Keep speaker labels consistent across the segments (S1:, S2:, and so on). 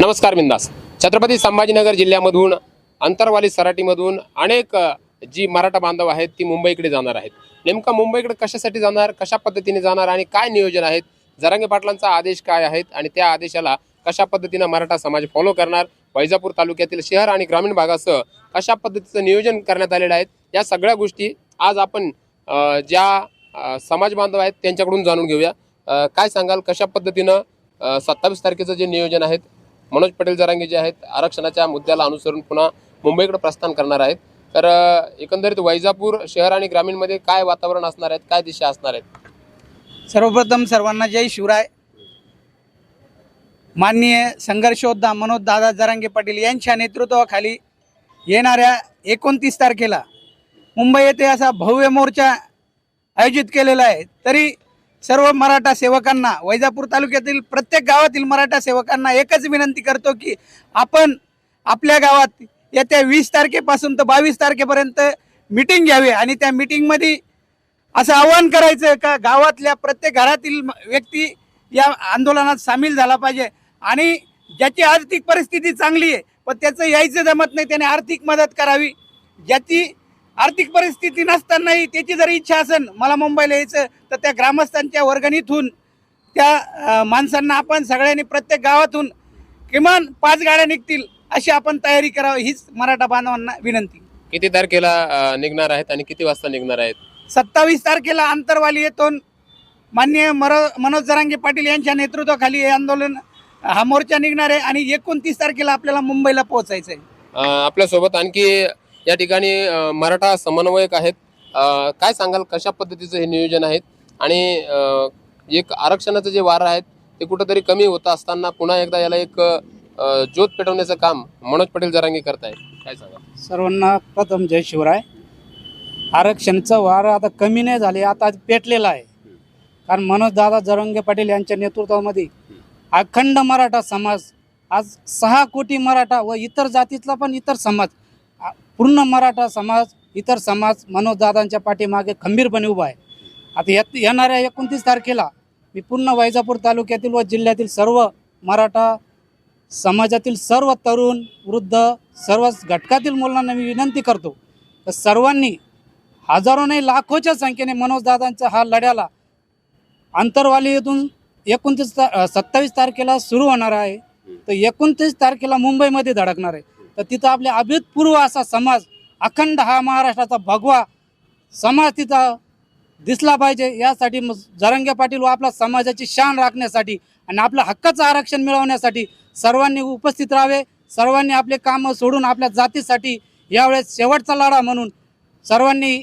S1: नमस्कार बिंदास. छत्रपती संभाजीनगर जिल्ह्यामधून अंतरवाली सराटीमधून अनेक जी मराठा बांधव आहेत ती मुंबईकडे जाणार आहेत. नेमका मुंबईकडे कशासाठी जाणार कशा पद्धतीने जाणार आणि काय नियोजन आहेत? जरांगे पाटलांचा आदेश काय आहेत आणि त्या आदेशाला कशा पद्धतीनं मराठा समाज फॉलो करणार? वैजापूर तालुक्यातील शहर आणि ग्रामीण भागासह कशा पद्धतीचं नियोजन करण्यात आलेलं आहे? या सगळ्या गोष्टी आज आपण ज्या समाज बांधव आहेत त्यांच्याकडून जाणून घेऊया. काय सांगाल? कशा पद्धतीनं सत्तावीस तारखेचं जे नियोजन आहेत मनोज पटेल जरांगे जे आहेत आरक्षणाच्या मुद्द्याला अनुसरून पुन्हा मुंबईकडे प्रस्थान करणार आहेत. तर एकंदरीत वैजापूर शहर आणि ग्रामीणमध्ये काय वातावरण असणार आहेत काय दिशा असणार आहेत?
S2: सर्वप्रथम सर्वांना जय शिवराय. माननीय संघर्षोद्धा मनोज दादा जरांगे पाटील यांच्या नेतृत्वाखाली येणाऱ्या एकोणतीस तारखेला मुंबई येथे असा भव्य मोर्चा आयोजित केलेला आहे. तरी सर्व मराठा सेवकांना वैजापूर तालुक्यातील प्रत्येक गावातील मराठा सेवकांना एकच विनंती करतो की आपण आपल्या गावात येत्या वीस तारखेपासून तर बावीस तारखेपर्यंत मिटिंग घ्यावी आणि त्या मिटिंगमध्ये असं आवाहन करायचं का गावातल्या प्रत्येक घरातील व्यक्ती या आंदोलनात सामील झाला पाहिजे. आणि ज्याची आर्थिक परिस्थिती चांगली आहे पण त्याचं यायचं जमत नाही त्याने आर्थिक मदत करावी. ज्याची आर्थिक परिस्थिती नसतानाही त्याची जर इच्छा असेल मला मुंबईला यायचं तर त्या ग्रामस्थांच्या वर्गणीतून त्या माणसांना आपण सगळ्यांनी प्रत्येक गावातून किमान पाच गाड्या निघतील अशी आपण तयारी करावी हीच मराठा बांधवांना विनंती.
S1: किती तारखेला निघणार आहेत आणि किती वाजता निघणार आहेत?
S2: सत्तावीस तारखेला आंतरवाली येथून माननीय मर मनोज जरांगे पाटील यांच्या नेतृत्वाखाली हे आंदोलन हा मोर्चा निघणार आहे आणि एकोणतीस तारखेला आपल्याला मुंबईला पोहोचायचं आहे
S1: आपल्यासोबत आणखी या ठिकाणी मराठा समन्वयक आहेत. काय सांगाल कशा पद्धतीचं हे नियोजन आहेत? आणि एक आरक्षणाचं जे वार आहेत ते कुठंतरी कमी होत असताना पुन्हा एकदा याला एक ज्योत पेटवण्याचं काम मनोज पटेल जरांगे करतायत. काय सांगा
S3: सर्वांना प्रथम जय शिवराय. आरक्षणचं वार आता कमी नाही झाले आता पेटलेलं आहे. कारण मनोज दादा जरंगे पाटील यांच्या नेतृत्वामध्ये अखंड मराठा समाज आज सहा कोटी मराठा व इतर जातीतला पण इतर समाज पूर्ण मराठा समाज इतर समाज मनोजदादांच्या पाठीमागे खंबीरपणे उभा आहे. आता येत येणाऱ्या एकोणतीस तारखेला मी पूर्ण वैजापूर तालुक्यातील व जिल्ह्यातील सर्व मराठा समाजातील सर्व तरुण वृद्ध सर्व घटकातील मुलांना मी विनंती करतो तर सर्वांनी हजारो नाही लाखोच्या संख्येने मनोजदादांच्या हा लढ्याला अंतरवाली येथून एकोणतीस ता सत्तावीस तारखेला सुरू होणार आहे. तर एकोणतीस तारखेला मुंबईमध्ये धडकणार आहे. तर तिथं आपले अभूतपूर्व असा समाज अखंड हा महाराष्ट्राचा भगवा समाज तिथं दिसला पाहिजे. यासाठी जरंगे पाटील व आपला समाजाची शान राखण्यासाठी आणि आपलं हक्काचं आरक्षण मिळवण्यासाठी सर्वांनी उपस्थित राहावे. सर्वांनी आपले कामं सोडून आपल्या जातीसाठी यावेळेस शेवटचा लढा म्हणून सर्वांनी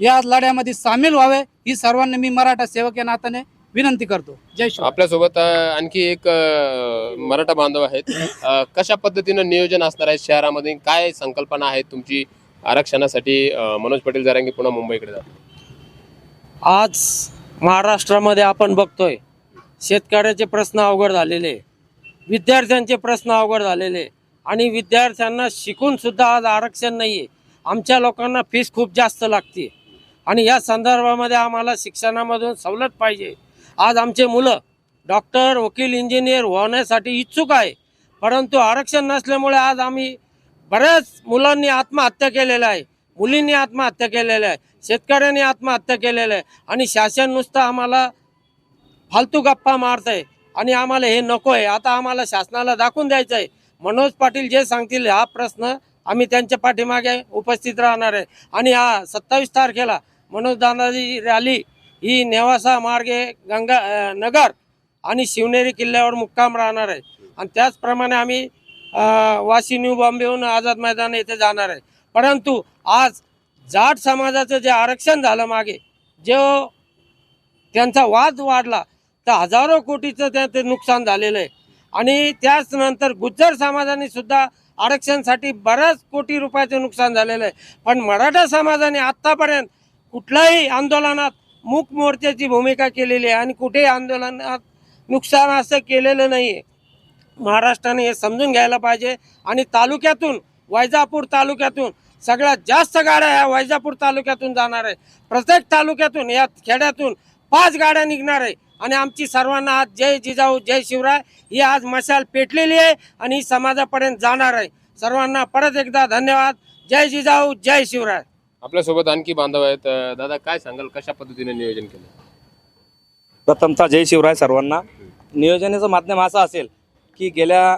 S3: या लढ्यामध्ये सामील व्हावे. ही सर्वांनी मी मराठा सेवक या नात्याने विनंती करतो. जय श्री
S1: आपल्यासोबत अ, आणखी एक अ, मराठा बांधव आहेत. अ, कशा पद्धतीनं नियोजन असणार आहे शहरामध्ये? काय संकल्पना आहे तुमची आरक्षणासाठी? अ, मनोज पटेल जरांगे पुन्हा मुंबईकडे जातात
S4: आज महाराष्ट्रामध्ये आपण बघतोय शेतकऱ्याचे प्रश्न अवघड झालेले विद्यार्थ्यांचे प्रश्न अवघड झालेले आणि विद्यार्थ्यांना शिकून सुद्धा आज आरक्षण नाही आहे आमच्या लोकांना फीस खूप जास्त लागते आणि या संदर्भामध्ये आम्हाला शिक्षणामधून सवलत पाहिजे. आज आमचे मुलं डॉक्टर वकील इंजिनियर होण्यासाठी इच्छुक आहे. परंतु आरक्षण नसल्यामुळे आज आम्ही बऱ्याच मुलांनी आत्महत्या केलेल्या आहे. मुलींनी आत्महत्या केलेल्या आहे. शेतकऱ्यांनी आत्महत्या केलेल्या आहे. आणि शासन नुसतं आम्हाला फालतू गप्पा मारत आहे आणि आम्हाला हे नको आहे. आता आम्हाला शासनाला दाखवून द्यायचं आहे. मनोज पाटील जे सांगतील हा प्रश्न आम्ही त्यांच्या पाठीमागे उपस्थित राहणार आहे. आणि हा सत्तावीस तारखेला मनोज दादाजी रॅली ही नेवासा मार्गे गंगा नगर आणि शिवनेरी किल्ल्यावर मुक्काम राहणार आहे. आणि त्याचप्रमाणे आम्ही वाशी न्यू बॉम्बेहून आझाद मैदान येथे जाणार आहे. परंतु आज जाट समाजाचं जे आरक्षण झालं मागे जो त्यांचा वाद वाढला तर हजारो कोटीचं त्या ते नुकसान झालेलं आहे. आणि त्याच नंतर गुज्जर समाजाने सुद्धा आरक्षणसाठी बऱ्याच कोटी रुपयाचं नुकसान झालेलं आहे. पण मराठा समाजाने आत्तापर्यंत कुठल्याही आंदोलनात मूक मोर्चाची भूमिका केलेली आहे आणि कुठेही आंदोलनात नुकसान असं केलेलं नाही आहे महाराष्ट्राने हे समजून घ्यायला पाहिजे आणि तालुक्यातून वैजापूर तालुक्यातून सगळ्यात जास्त गाड्या ह्या वैजापूर तालुक्यातून जाणार आहे प्रत्येक तालुक्यातून या खेड्यातून पाच गाड्या निघणार आहे आणि आमची सर्वांना आज जय जिजाऊ जय शिवराय ही आज मशाल पेटलेली आहे आणि ही समाजापर्यंत जाणार आहे. सर्वांना परत एकदा धन्यवाद. जय जिजाऊ जय शिवराय.
S1: आपल्यासोबत आणखी बांधव आहेत. अं, दादा काय सांगाल? कशा पद्धतीने नियोजन केलं?
S5: प्रथमतः जय शिवराय सर्वांना. नियोजनाचं माध्यम असं असेल की गेल्या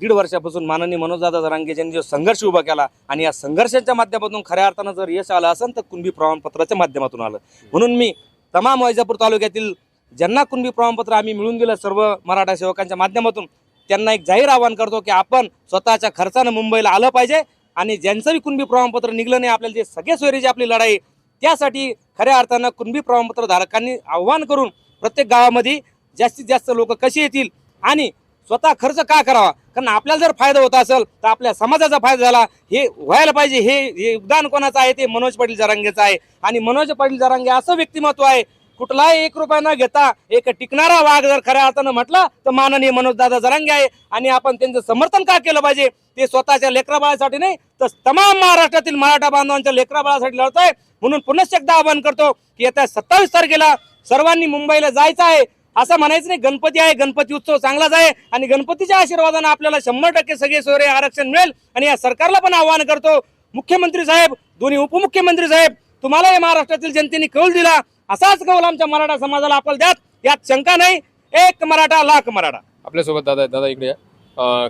S5: दीड वर्षापासून माननीय मनोजदादा जरांगे यांनी जो संघर्ष उभा केला आणि या संघर्षाच्या माध्यमातून खऱ्या अर्थानं जर यश आलं असेल तर कुणबी प्रमाणपत्राच्या माध्यमातून आलं. म्हणून मी तमाम वैजापूर तालुक्यातील ज्यांना कुणबी प्रमाणपत्र आम्ही मिळून दिलं सर्व मराठा सेवकांच्या माध्यमातून त्यांना एक जाहीर आवाहन करतो की आपण स्वतःच्या खर्चानं मुंबईला आलं पाहिजे. आणि ज्यांचं बी कुणबी प्रमाणपत्र निघलं नाही आपल्याला जे सगळे सोयरीची आपली लढाई त्यासाठी खऱ्या अर्थानं कुणबी प्रमाणपत्र धारकांनी आव्हान करून प्रत्येक गावामध्ये जास्तीत जास्त लोक कशी येतील आणि स्वतः खर्च का करावा? कारण आपल्याला जर फायदा होत असेल तर आपल्या समाजाचा फायदा झाला हे व्हायला पाहिजे हे हे योगदान कोणाचं आहे ते मनोज पाटील जरांगेचं आहे. आणि मनोज पाटील जरांगे असं व्यक्तिमत्व आहे कुठलाही एक रुपया न घेता एक टिकणारा वाघ जर खऱ्या अर्थानं म्हटलं तर माननीय मनोजदादा जरांगे आहे. आणि आपण त्यांचं समर्थन का केलं पाहिजे? ते स्वतःच्या लेकराबाळासाठी नाही तर तमाम महाराष्ट्रातील मराठा बांधवांच्या लेकराबाळासाठी लढत आहे म्हणून पुनश्च एकदा आवाहन करतो की येत्या सत्तावीस तारखेला सर्वांनी मुंबईला जायचं आहे. असं म्हणायचं नाही गणपती आहे गणपती उत्सव चांगलाच आहे. आणि गणपतीच्या आशीर्वादानं आपल्याला शंभर टक्के सगळे सोयरे आरक्षण मिळेल. आणि या सरकारला पण आवाहन करतो. मुख्यमंत्री साहेब दोन्ही उपमुख्यमंत्री साहेब तुम्हाला या महाराष्ट्रातील जनतेने कौल दिला. असाच कौल आमच्या मराठा समाजाला आपल्याला द्यात यात शंका नाही. एक मराठा लाख मराठा.
S1: आपल्यासोबत दादा. दादा इकडे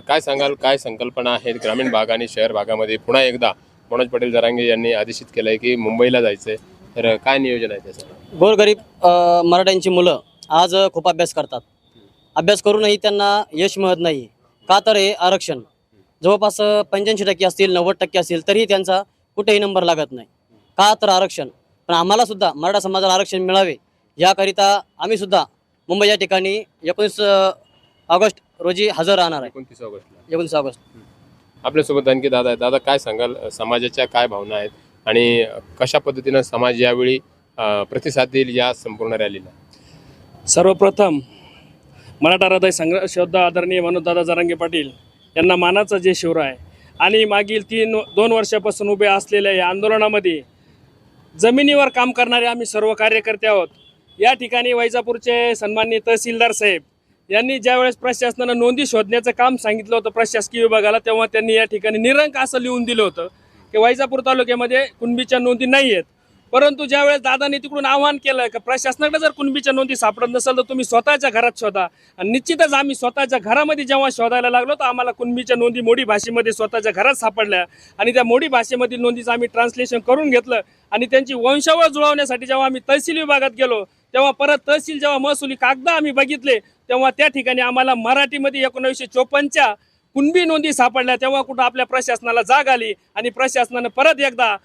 S1: काय सांगाल काय संकल्पना आहेत ग्रामीण भाग आणि शहर भागामध्ये? पुन्हा एकदा मनोज पटेल जरांगे यांनी आदेशित केलंय की मुंबईला जायचंय. तर काय नियोजन आहे त्याचं
S6: गोरगरीब मराठ्यांची मुलं आज खूप अभ्यास करतात. अभ्यास करूनही त्यांना यश मिळत नाही. का तर हे आरक्षण. जवळपास पंच्याऐंशी टक्के असतील नव्वद टक्के असतील तरीही त्यांचा कुठेही नंबर लागत नाही. का तर आरक्षण. पण आम्हाला सुद्धा मराठा समाजाला आरक्षण मिळावे याकरिता आम्ही सुद्धा मुंबई या ठिकाणी एकोणीस ऑगस्ट रोजी हजर राहणार आहे.
S1: एकोणतीस ऑगस्टला.
S6: एकोणीस ऑगस्ट.
S1: आपल्यासोबत आणखी दादा आहेत. दादा काय सांगाल? समाजाच्या काय भावना आहेत? आणि कशा पद्धतीनं समाज यावेळी प्रतिसाद देईल या संपूर्ण रॅलीला?
S7: सर्वप्रथम मराठा हृदय संघर्ष योद्धा आदरणीय मनोजदादा जरांगे पाटील यांना मानाचं जे शिवराय आणि मागील तीन दोन वर्षापासून उभे असलेल्या या आंदोलनामध्ये जमिनीवर काम करणारे आम्ही सर्व कार्यकर्ते आहोत. या ठिकाणी वैजापूरचे सन्माननीय तहसीलदार साहेब यांनी ज्यावेळेस प्रशासनानं नोंदी शोधण्याचं काम सांगितलं होतं प्रशासकीय विभागाला तेव्हा त्यांनी या ठिकाणी निरंक असं लिहून दिलं होतं की वैजापूर तालुक्यामध्ये कुणबीच्या नोंदी नाही आहेत परंतु ज्यावेळेस दादांनी तिकडून आवाहन केलं की प्रशासनाकडे जर कुणबीच्या नोंदी सापडत नसेल तर तुम्ही स्वतःच्या घरात शोधा. आणि निश्चितच आम्ही स्वतःच्या घरामध्ये जेव्हा शोधायला लागलो तर आम्हाला कुणबीच्या नोंदी मोडी भाषेमध्ये स्वतःच्या घरात सापडल्या. आणि त्या मोडी भाषेमधील नोंदीचं आम्ही ट्रान्सलेशन करून घेतलं. आणि त्यांची वंशावळ जुळवण्यासाठी जेव्हा आम्ही तहसील विभागात गेलो तेव्हा परत तहसील जेव्हा महसुली कागद आम्ही बघितले तेव्हा त्या ठिकाणी आम्हाला मराठीमध्ये एकोणीसशे चोपन्नच्या कुणबी नोंदी सापडल्या तेव्हा कुठं आपल्या प्रशासनाला जाग आली. आणि प्रशासनानं परत एकदा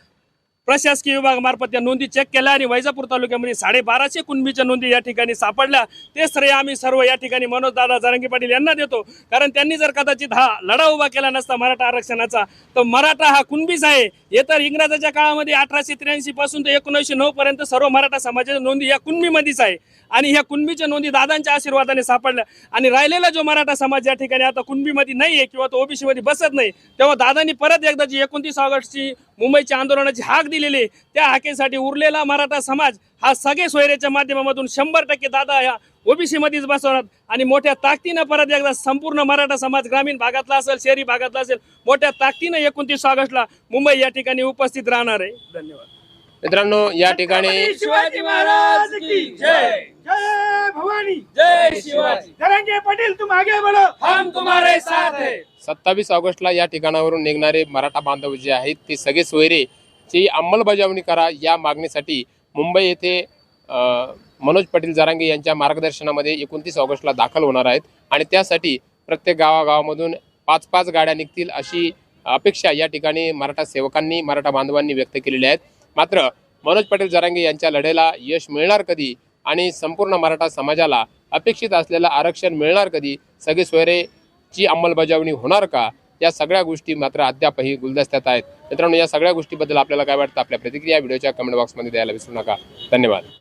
S7: प्रशासकीय विभागामार्फत या नोंदी चेक केल्या आणि वैजापूर तालुक्यामध्ये साडेबाराशे कुणबीच्या नोंदी या ठिकाणी सापडल्या. ते श्रेय आम्ही सर्व या ठिकाणी मनोज दादा जारंगी पाटील यांना देतो. कारण त्यांनी जर कदाचित हा लढा उभा केला नसता मराठा आरक्षणाचा तर मराठा हा कुणबीच आहे. हे तर इंग्रजाच्या काळामध्ये अठराशे त्र्याऐंशी पासून ते एकोणीसशे नऊ पर्यंत सर्व मराठा समाजाच्या नोंदी या कुणबीमध्येच आहे. आणि ह्या कुणबीच्या नोंदी दादांच्या आशीर्वादाने सापडल्या. आणि राहिलेला जो मराठा समाज या ठिकाणी आता कुणबीमध्ये नाही आहे किंवा तो ओबीसीमध्ये बसत नाही तेव्हा दादांनी परत एकदा जी एकोणतीस ऑगस्टची मुंबईच्या आंदोलनाची हाक दिलेली आहे, त्या हाकेसाठी उरलेला मराठा समाज हा सगळे सोयरेच्या माध्यमामधून शंभर टक्के दादा या ओबीसी मध्येच बसवणार. आणि मोठ्या ताकदीनं परत एकदा संपूर्ण मराठा समाज ग्रामीण भागातला असेल शहरी भागातला असेल मोठ्या ताकदीनं एकोणतीस ऑगस्टला मुंबई या ठिकाणी उपस्थित राहणार आहे. धन्यवाद.
S1: मित्रांनो या ठिकाणी
S4: शिवाजी महाराज की जय.
S2: जय भवानी.
S4: जय शिवाजी.
S2: जरांगे पाटील तुम आगे बढ़ो
S4: हम तुम्हारे साथ है.
S1: सत्तावीस ऑगस्टला या ठिकाणावरून निघणारे मराठा बांधव जे आहेत ते सगळे सोयरे ची अंमलबजावणी करा या मागणीसाठी मुंबई येथे मनोज पाटील जरांगे यांच्या मार्गदर्शनामध्ये एकोणतीस ऑगस्टला दाखल होणार आहेत. आणि त्यासाठी प्रत्येक गावागावामधून पाच पाच गाड्या निघतील अशी अपेक्षा या ठिकाणी मराठा सेवकांनी मराठा बांधवांनी व्यक्त केलेली आहेत. मात्र मनोज पाटील जरांगे यांच्या लढ्याला यश मिळणार कधी आणि संपूर्ण मराठा समाजाला अपेक्षित असलेलं आरक्षण मिळणार कधी? सगळे सोयरेची अंमलबजावणी होणार का? या सगळ्या गोष्टी मात्र अद्यापही गुलदस्त्यात आहेत. मित्रांनो या सगळ्या गोष्टीबद्दल आपल्याला काय वाटतं? आपल्या प्रतिक्रिया व्हिडिओच्या कमेंट बॉक्समध्ये द्यायला विसरू नका. धन्यवाद.